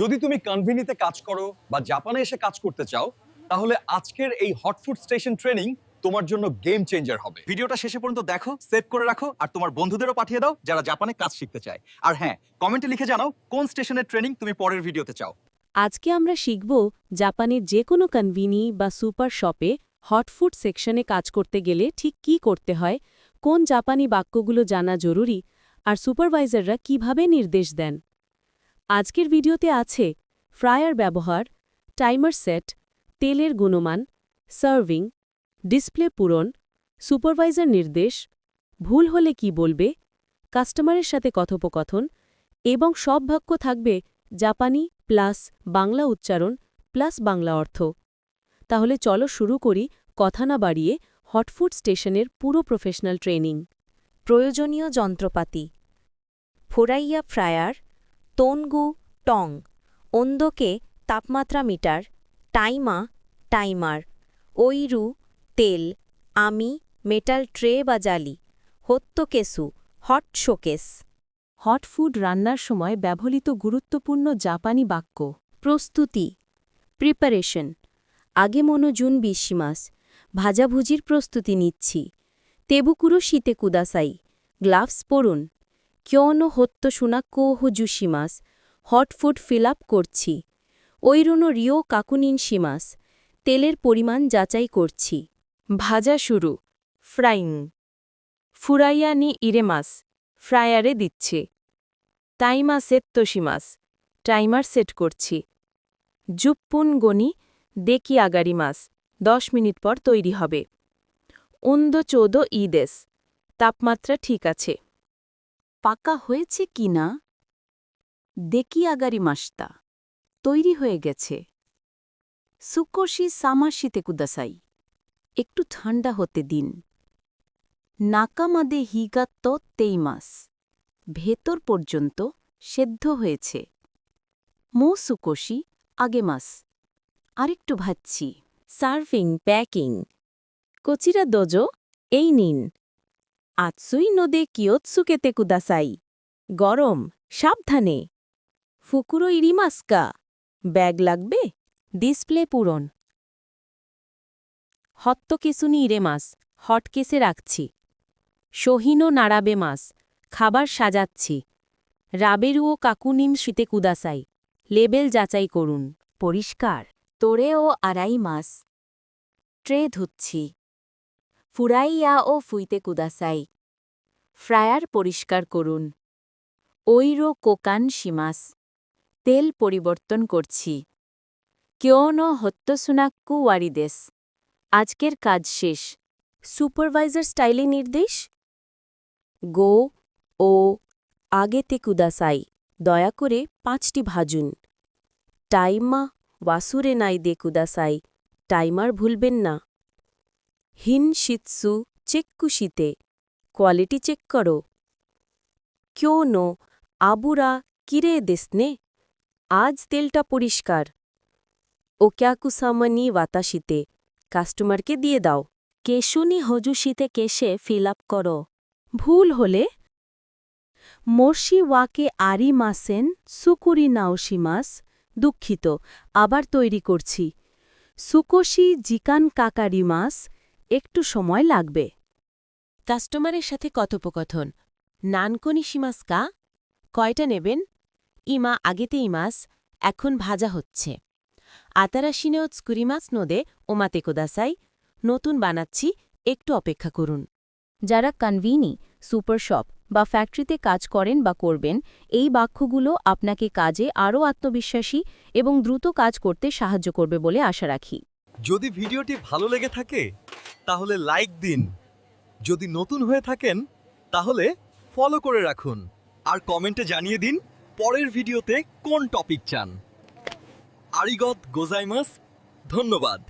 যদি তুমি কনভিনিতে কাজ করো বা জাপানে এসে কাজ করতে চাও, তাহলে আজকের এই হটফুড স্টেশন ট্রেনিং তোমার জন্য গেম চেঞ্জার হবে। ভিডিওটা শেষে পর্যন্ত দেখো সেভ করে রাখো, আর তোমার বন্ধুদেরও পাঠিয়ে দাও যারা জাপানে কাজ শিখতে চায়। আর হ্যাঁ কমেন্টে লিখে জানাও কোন স্টেশনের ট্রেনিং তুমি পরের ভিডিওতে চাও। আজকে আমরা শিখব জাপানের যে কোনো কনভিনি বা সুপার শপে হটফুড সেকশনে কাজ করতে গেলে ঠিক কি করতে হয়, কোন জাপানি বাক্যগুলো জানা জরুরি, আর সুপারভাইজাররা কীভাবে নির্দেশ দেন। আজকের ভিডিওতে আছে ফ্রায়ার ব্যবহার, টাইমার সেট, তেলের গুণমান, সার্ভিং, ডিসপ্লে পূরণ, সুপারভাইজার নির্দেশ, ভুল হলে কি বলবে, কাস্টমারের সাথে কথোপকথন এবং সব বাক্য থাকবে জাপানি প্লাস বাংলা উচ্চারণ প্লাস বাংলা অর্থ। তাহলে চলো শুরু করি কথা না বাড়িয়ে হটফুড স্টেশনের পুরো প্রফেশনাল ট্রেনিং। প্রয়োজনীয় যন্ত্রপাতি। ফোরাইয়া ফ্রায়ার তনগু টং অন্দকে তাপমাত্রা মিটার টাইমা টাইমার ওইরু তেল আমি মেটাল ট্রে বা জালি হত্যকেসু হট শোকেস। হট ফুড রান্নার সময় ব্যবহৃত গুরুত্বপূর্ণ জাপানি বাক্য। প্রস্তুতি প্রিপারেশন আগে মনো জুন বিশিমাস ভাজাভুজির প্রস্তুতি নিচ্ছি তেবুকুরো শীতে কুদাসাই গ্লাভস পরুন। ক্যনো হত্য সুনাক্কো জুসিমাস হট ফুড ফিল আপ করছি। ঐরুনো রিও কাকুনিন সিমাস তেলের পরিমাণ যাচাই করছি। ভাজা শুরু, ফ্রাইং। ফুরাইয়ানি ইরেমাস ফ্রায়ারে দিচ্ছে। টাইমা সেত্তোশিমাস টাইমার সেট করছি। জুপ্পুন গনি দেকি আগারি মাস, দশ মিনিট পর তৈরি হবে। উন্দ চৌদ ইদেস তাপমাত্রা ঠিক আছে। পাকা হয়েছে কি না? দেকি আগারি মাস্তা তৈরি হয়ে গেছে। সুকোশি সামাশিতে কুদাসাই। একটু ঠান্ডা হতে দিন। নাকামাদে হিগাত্ত তেইমাস ভেতর পর্যন্ত সেদ্ধ হয়েছে। মো সুকোশি, আগে মাস আরেকটু ভাচ্ছি সার্ভিং, প্যাকিং। কচিরা দোজো, এই নিন। আতসুই নদে কিয়ৎসুকেতে কুদাসাই। গরম, সাবধানে। ফুকুরো ইরিমাস্কা। ব্যাগ লাগবে? ডিসপ্লে পূরণ। হত্তকেসুনি ইরে মাস হটকেসে রাখছি। সহিনো নাড়াবে মাস, খাবার সাজাচ্ছি। রাবেরু রাবেরুও কাকুনিম শীতে কুদাসাই। লেবেল যাচাই করুন। পরিষ্কার। তোরেও আড়াই মাস। ট্রে ধুচ্ছি। ফুরাইয়া ও ফুইতে কুদাসাই। ফ্রায়ার পরিষ্কার করুন। ঐরো কোকান শিমাস। তেল পরিবর্তন করছি। কেওনো হত্তসুনাক্কু ওয়ারিদেশ আজকের কাজ শেষ। সুপারভাইজার স্টাইলে নির্দেশ? গো, ও, আগেতে কুদাসাই। দয়া করে পাঁচটি ভাজুন। টাইমা, ওয়াসুরে নাই দে কুদাসাই। টাইমার ভুলবেন না। হিন শিৎসু চেক্কু কোয়ালিটি চেক করো। ক্যো নো, আবুরা কিরে দেসনে? আজ তেলটা পরিষ্কার। ও ক্যাকুসামানি বাতাসিতে। কাস্টমারকে দিয়ে দাও। কেশুনি হজুশিতে কেশে ফিল আপ করো। ভুল হলে? মর্শি ওয়াকে আরি মাসেন, সুকুরি নাওসি মাস। দুঃখিত, আবার তৈরি করছি। সুকোশি জিকান কাকারি মাস। একটু সময় লাগবে। কাস্টমারের সাথে কথোপকথন। নানকনি শিমাসকা কয়টা নেবেন? ইমা আগেতে ইমাস এখন ভাজা হচ্ছে। আতারাশিনেও স্কুরিমাস নোদে ওমাতে কোদাসাই। নতুন বানাচ্ছি একটু অপেক্ষা করুন। যারা কনভিনি সুপার শপ বা ফ্যাক্টরিতে কাজ করেন বা করবেন এই বাক্যগুলো আপনাকে কাজে আরও আত্মবিশ্বাসী এবং দ্রুত কাজ করতে সাহায্য করবে বলে আশা রাখি। যদি ভিডিওটি ভালো লেগে থাকে তাহলে লাইক দিন। যদি নতুন হয়ে থাকেন, তাহলে ফলো করে রাখুন। আর কমেন্টে জানিয়ে দিন পরের ভিডিওতে কোন টপিক চান। আরিগত গোজাইমাস, ধন্যবাদ।